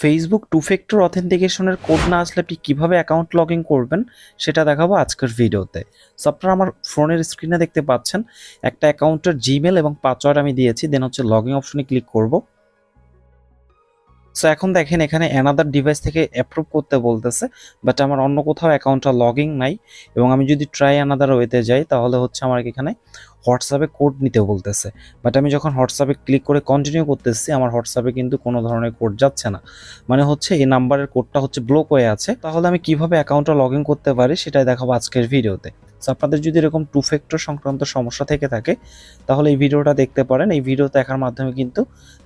Facebook two factor অথেন্টিকেশনের code না আসলে আপনি কীভাবে অ্যাকাউন্ট লগ করবেন, সেটা দেখাবো আজকের ভিডিওতে সো আপনারা আমার ফোনের স্ক্রিনে দেখতে পাচ্ছেন, একটা অ্যাকাউন্টের জিমেল এবং পাসওয়ার্ড আমি দিয়েছি দেন হচ্ছে লগ ইন অপশনে ক্লিক করব। সো এখন দেখেন এখানে অ্যানাদার ডিভাইস থেকে অ্যাপ্রুভ করতে বলতেছে বাট আমার অন্য কোথাও অ্যাকাউন্টটা লগ নাই, এবং আমি যদি ট্রাই অ্যানাদার ওয়েতে যাই, তাহলে হচ্ছে আমার এখানে হোয়াটসঅ্যাপে কোড নিতে বলতেছে। বাট আমি যখন হোয়াটসঅ্যাপে ক্লিক করে কন্টিনিউ করতেছি, আমার হোয়াটসঅ্যাপে কিন্তু কোনো ধরনের কোড যাচ্ছে না। মানে হচ্ছে এই নাম্বারের কোডটা হচ্ছে ব্লক হয়ে আছে। তাহলে আমি কীভাবে অ্যাকাউন্টটা লগ ইন করতে পারি সেটাই দেখাবো আজকের ভিডিওতে। সো আপনাদের যদি এরকম টু ফ্যাক্টর সংক্রান্ত সমস্যা থেকে থাকে, তাহলে এই ভিডিওটা দেখতে পারেন। এই ভিডিও দেখার মাধ্যমে কিন্তু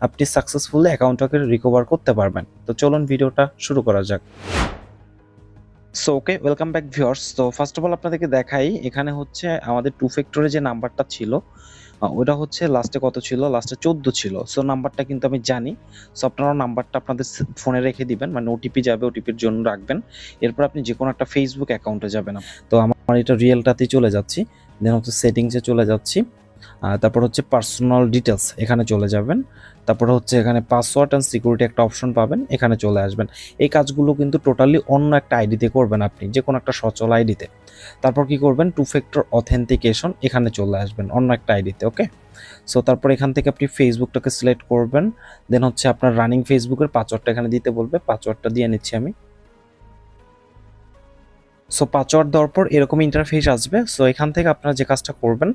আপনি সাকসেসফুলি অ্যাকাউন্টটাকে রিকভার করতে পারবেন। তো চলুন ভিডিওটা শুরু করা যাক। So okay welcome back viewers তো ফার্স্ট অফ অল আপনাদেরকে দেখাই, এখানে হচ্ছে আমাদের টু ফ্যাক্টরে যে নাম্বারটা ছিল ওটা হচ্ছে লাস্টে কত ছিল? লাস্টে চোদ্দ ছিল। সো নাম্বারটা কিন্তু আমি জানি। সো আপনারা নাম্বারটা আপনাদের ফোনে রেখে দিবেন মানে ওটিপি যাবে ওটিপির জন্য রাখবেন। এরপর আপনি যে কোনো একটা ফেসবুক অ্যাকাউন্টে যাবেন। তো, আমার এটা রিয়েলটাতেই চলে যাচ্ছি। দেন হচ্ছে সেটিংসে চলে যাচ্ছি। তারপর হচ্ছে পার্সোনাল ডিটেলস এখানে চলে যাবেন। তারপর হচ্ছে এখানে পাসওয়ার্ড অ্যান্ড সিকিউরিটি একটা অপশন পাবেন, এখানে চলে আসবেন। এই কাজগুলো কিন্তু টোটালি অন্য একটা আইডিতে করবেন আপনি যে কোনো একটা সচল আইডিতে তারপর কি করবেন? টু ফ্যাক্টর অথেন্টিকেশন এখানে চলে আসবেন, অন্য একটা আইডিতে ওকে সো তারপর এখান থেকে আপনি ফেসবুকটাকে সিলেক্ট করবেন। দেন হচ্ছে আপনার রানিং ফেসবুকের পাসওয়ার্ডটা এখানে দিতে বলবে পাসওয়ার্ডটা দিয়ে নিচ্ছি আমি। সো পাসওয়ার্ড দেওয়ার পর এরকম ইন্টারফেস আসবে। সো এখান থেকে আপনারা যে কাজটা করবেন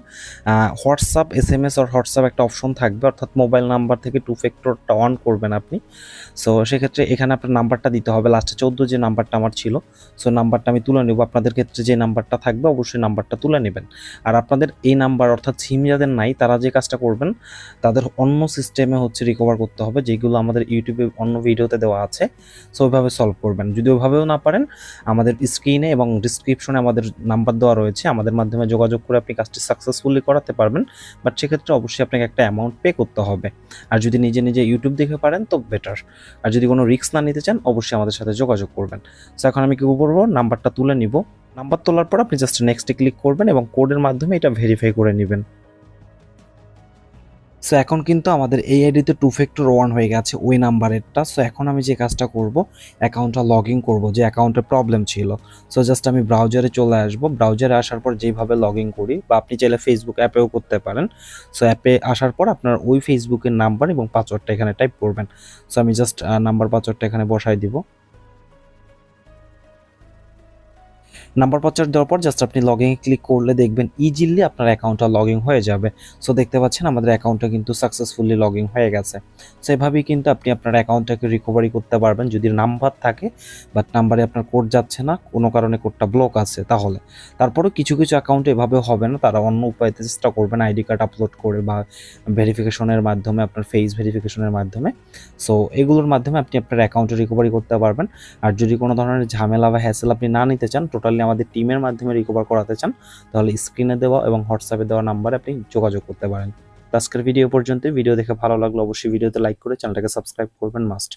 হোয়াটসঅ্যাপ এস এম এস আর হোয়াটসঅ্যাপ একটা অপশন থাকবে। অর্থাৎ মোবাইল নাম্বার থেকে টু ফ্যাক্টরটা অন করবেন আপনি। সো সেক্ষেত্রে এখানে আপনার নাম্বারটা দিতে হবে। লাস্টে চোদ্দ যে নাম্বারটা আমার ছিল সো নাম্বারটা আমি তুলে নেব। আপনাদের ক্ষেত্রে যে নাম্বারটা থাকবে, অবশ্যই নাম্বারটা তুলে নেবেন। আর আপনাদের এই নাম্বার অর্থাৎ সিম যাদের নাই, তারা যে কাজটা করবেন, তাদের অন্য সিস্টেমে হচ্ছে রিকভার করতে হবে, যেগুলো আমাদের ইউটিউবে অন্য ভিডিওতে দেওয়া আছে। সো ওইভাবে সলভ করবেন। যদি ওইভাবেও না পারেন, আমাদের স্ক্রিনে এবং ডিসক্রিপশনে আমাদের নাম্বার দেওয়া রয়েছে, আমাদের মাধ্যমে যোগাযোগ করে আপনি কাজটি সাকসেসফুলি করাতে পারবেন। বাট সেক্ষেত্রে অবশ্যই আপনাকে একটা অ্যামাউন্ট পে করতে হবে। আর যদি নিজে নিজে ইউটিউব দেখে পারেন তো বেটার আর যদি কোনো রিস্ক না নিতে চান, অবশ্যই আমাদের সাথে যোগাযোগ করবেন। সো এখন আমি কী করব নাম্বারটা তুলে নিব। নাম্বার তোলার পর আপনি জাস্ট নেক্সটে ক্লিক করবেন এবং কোডের মাধ্যমে এটা ভেরিফাই করে নেবেন। সো এখন কিন্তু আমাদের এই আইডিতে টু ফ্যাক্টর ওয়ান হয়ে গেছে ওই নাম্বারেরটা সো এখন আমি যে কাজটা করব অ্যাকাউন্টটা লগ ইন করব, যে অ্যাকাউন্টে প্রবলেম ছিল। সো জাস্ট আমি ব্রাউজারে চলে আসব। ব্রাউজারে আসার পর যেভাবে লগ ইন করি, বা আপনি চাইলে ফেসবুক অ্যাপেও করতে পারেন। সো অ্যাপে আসার পর আপনার ওই ফেসবুকের নাম্বার এবং পাসওয়ার্ডটা এখানে টাইপ করবেন। সো আমি জাস্ট নাম্বার পাসওয়ার্ডটা এখানে বসাই দিব। নাম্বার পাসওয়ার্ড দেওয়ার পর জাস্ট আপনি লগ ইন ক্লিক করলে দেখবেন ইজিলি আপনার অ্যাকাউন্টটা লগ ইন হয়ে যাবে। সো দেখতে পাচ্ছেন আমাদের অ্যাকাউন্টটা কিন্তু সাকসেসফুলি লগ ইন হয়ে গেছে। সো এভাবেই কিন্তু আপনি আপনার অ্যাকাউন্টটাকে রিকভারি করতে পারবেন। যদি নাম্বার থাকে বাট নাম্বারে আপনার কোড যাচ্ছে না, কোনো কারণে কোডটা ব্লক আছে তাহলে। তারপরেও কিছু কিছু অ্যাকাউন্ট এভাবে হবে না, তারা অন্য উপায়তে চেষ্টা করবেন আইডি কার্ড আপলোড করে বা ভেরিফিকেশনের মাধ্যমে, আপনার ফেস ভেরিফিকেশনের মাধ্যমে। সো এগুলোর মাধ্যমে আপনি আপনার অ্যাকাউন্টে রিকভারি করতে পারবেন। আর যদি কোনো ধরনের ঝামেলা বা হ্যাসেল আপনি না নিতে চান টোটালি আমাদের টিমের মাধ্যমে রিকভার করাতে চান, তাহলে স্ক্রিনে দেওয়া এবং হোয়াটসঅ্যাপে দেওয়া নাম্বারে আপনি যোগাযোগ করতে পারেন। আজকের ভিডিও পর্যন্ত ভিডিও দেখে ভালো লাগল অবশ্যই ভিডিওতে লাইক করে চ্যানেলটাকে সাবস্ক্রাইব করবেন মাস্ট